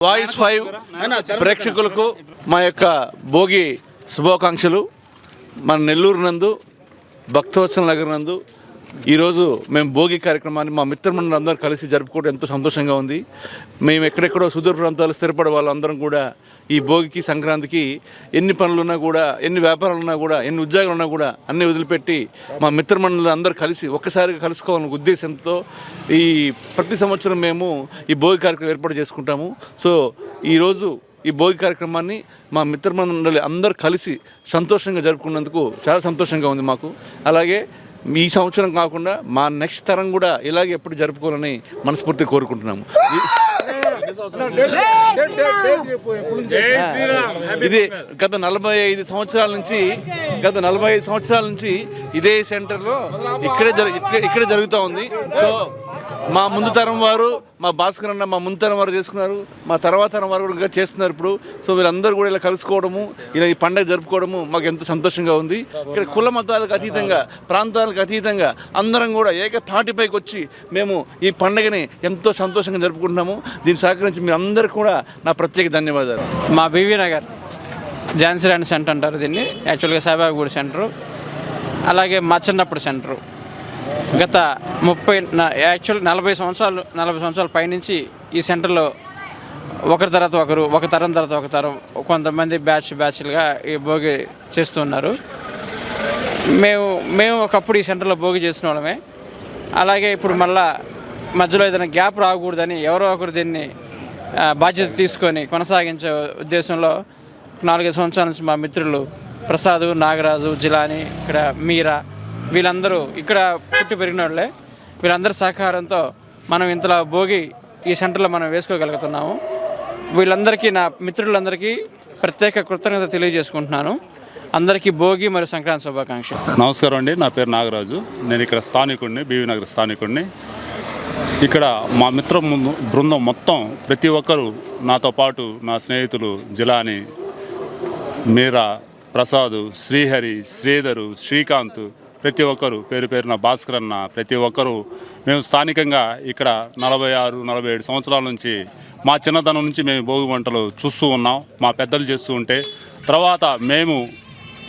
Voice five ప్రేక్షకులకు మా యొక్క భోగి శుభాకాంక్షలు. మన నెల్లూరు నందు భక్తవత్సల నగర్ నందు ఈరోజు మేము భోగి కార్యక్రమాన్ని మా మిత్రమండలందరూ కలిసి జరుపుకోవడం ఎంతో సంతోషంగా ఉంది. మేము ఎక్కడెక్కడో సుదూర ప్రాంతాలు స్థిరపడే వాళ్ళందరం కూడా ఈ భోగికి సంక్రాంతికి ఎన్ని పనులున్నా కూడా ఎన్ని వ్యాపారాలు ఉన్నా కూడా ఎన్ని ఉద్యోగాలు ఉన్నా కూడా అన్నీ వదిలిపెట్టి మా మిత్రమండలి అందరూ కలిసి ఒక్కసారిగా కలుసుకోవాలనే ఉద్దేశంతో ఈ ప్రతి సంవత్సరం మేము ఈ భోగి కార్యక్రమం ఏర్పాటు చేసుకుంటాము. సో ఈరోజు ఈ భోగి కార్యక్రమాన్ని మా మిత్రమండలి అందరూ కలిసి సంతోషంగా జరుపుకున్నందుకు చాలా సంతోషంగా ఉంది మాకు. అలాగే ఈ సంవత్సరం కాకుండా మా నెక్స్ట్ తరం కూడా ఇలాగే ఎప్పుడు జరుపుకోవాలని మనస్ఫూర్తి కోరుకుంటున్నాము. ఇది గత నలభై ఐదు సంవత్సరాల నుంచి గత నలభై ఐదు సంవత్సరాల నుంచి ఇదే సెంటర్లో ఇక్కడే జరు ఇక్కడే- ఇక్కడే జరుగుతూ ఉంది. సో మా ముందు తరం వారు మా భాస్కర్ అన్న మా ముందు వారు చేసుకున్నారు. మా తర్వాత తరం వారు కూడా చేస్తున్నారు ఇప్పుడు. సో వీళ్ళందరూ కూడా ఇలా కలుసుకోవడము ఇలా ఈ పండగ జరుపుకోవడము మాకు ఎంతో సంతోషంగా ఉంది. ఇక్కడ కుల మతాలకు అతీతంగా ప్రాంతాలకు అతీతంగా అందరం కూడా ఏకతాటిపైకి వచ్చి మేము ఈ పండగని ఎంతో సంతోషంగా జరుపుకుంటున్నాము. దీన్ని సహకరించి మీ అందరికీ కూడా నా ప్రత్యేక ధన్యవాదాలు. మా బీవీ నగర్ ఝాన్సీ రాణి సెంటర్ అంటారు దీన్ని. యాక్చువల్గా సాయిబాబుగూడి సెంటరు. అలాగే మా చిన్నప్పుడు సెంటరు. గత ముప్పై నా- యాక్చువల్ నలభై సంవత్సరాలు నలభై సంవత్సరాల పైనుంచి ఈ సెంటర్లో ఒకరి తర్వాత ఒకరు ఒక తరం తర్వాత ఒక తరం కొంతమంది బ్యాచ్ బ్యాచ్లుగా ఈ భోగి చేస్తున్నారు. మేము మేము ఒకప్పుడు ఈ సెంటర్లో భోగి చేసిన వాళ్ళమే. అలాగే ఇప్పుడు మళ్ళా మధ్యలో ఏదైనా గ్యాప్ రాకూడదని ఎవరో ఒకరు దీన్ని బాధ్యత తీసుకొని కొనసాగించే ఉద్దేశంలో నాలుగైదు సంవత్సరాల నుంచి మా మిత్రులు ప్రసాద్ నాగరాజు జిలాని ఇక్కడ మీరా వీళ్ళందరూ ఇక్కడ పుట్టి పెరిగిన వాళ్ళే వీళ్ళందరి సహకారంతో మనం ఇంతలా భోగి ఈ సెంటర్లో మనం వేసుకోగలుగుతున్నాము. వీళ్ళందరికీ నా మిత్రులందరికీ ప్రత్యేక కృతజ్ఞత తెలియజేసుకుంటున్నాను. అందరికీ భోగి మరియు సంక్రాంతి శుభాకాంక్ష నమస్కారం అండి నా పేరు నాగరాజు. నేను ఇక్కడ స్థానికుడిని బీవీ నగర్ స్థానికుడిని. ఇక్కడ మా మిత్ర బృందం మొత్తం ప్రతి ఒక్కరూ నాతో పాటు నా స్నేహితులు జిలాని మీరా ప్రసాద్ శ్రీహరి శ్రీధరు శ్రీకాంత్ ప్రతి ఒక్కరు పేరు పేరున భాస్కర్ అన్న ప్రతి ఒక్కరూ మేము స్థానికంగా ఇక్కడ నలభై ఆరు నలభై ఏడు సంవత్సరాల నుంచి మా చిన్నతనం నుంచి మేము భోగి వంటలు చూస్తూ ఉన్నాం మా పెద్దలు చేస్తూ ఉంటే. తర్వాత మేము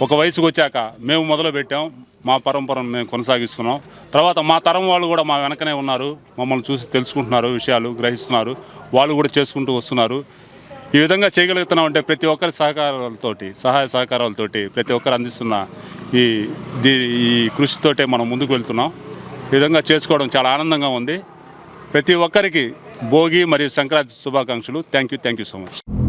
ఒక వయసుకు వచ్చాక మేము మొదలు పెట్టాం మా పరంపరను మేము కొనసాగిస్తున్నాం. తర్వాత మా తరం వాళ్ళు కూడా మా వెనకనే ఉన్నారు మమ్మల్ని చూసి తెలుసుకుంటున్నారు విషయాలు గ్రహిస్తున్నారు వాళ్ళు కూడా చేసుకుంటూ వస్తున్నారు. ఈ విధంగా చేయగలుగుతున్నాం అంటే ప్రతి ఒక్కరి సహకారాలతోటి సహాయ సహకారాలతోటి ప్రతి ఒక్కరు అందిస్తున్న ఈ దీ ఈ కృషితోటే మనం ముందుకు వెళ్తున్నాం. ఈ విధంగా చేసుకోవడం చాలా ఆనందంగా ఉంది. ప్రతి ఒక్కరికి భోగి మరియు సంక్రాంతి శుభాకాంక్షలు. Thank you thank you so much.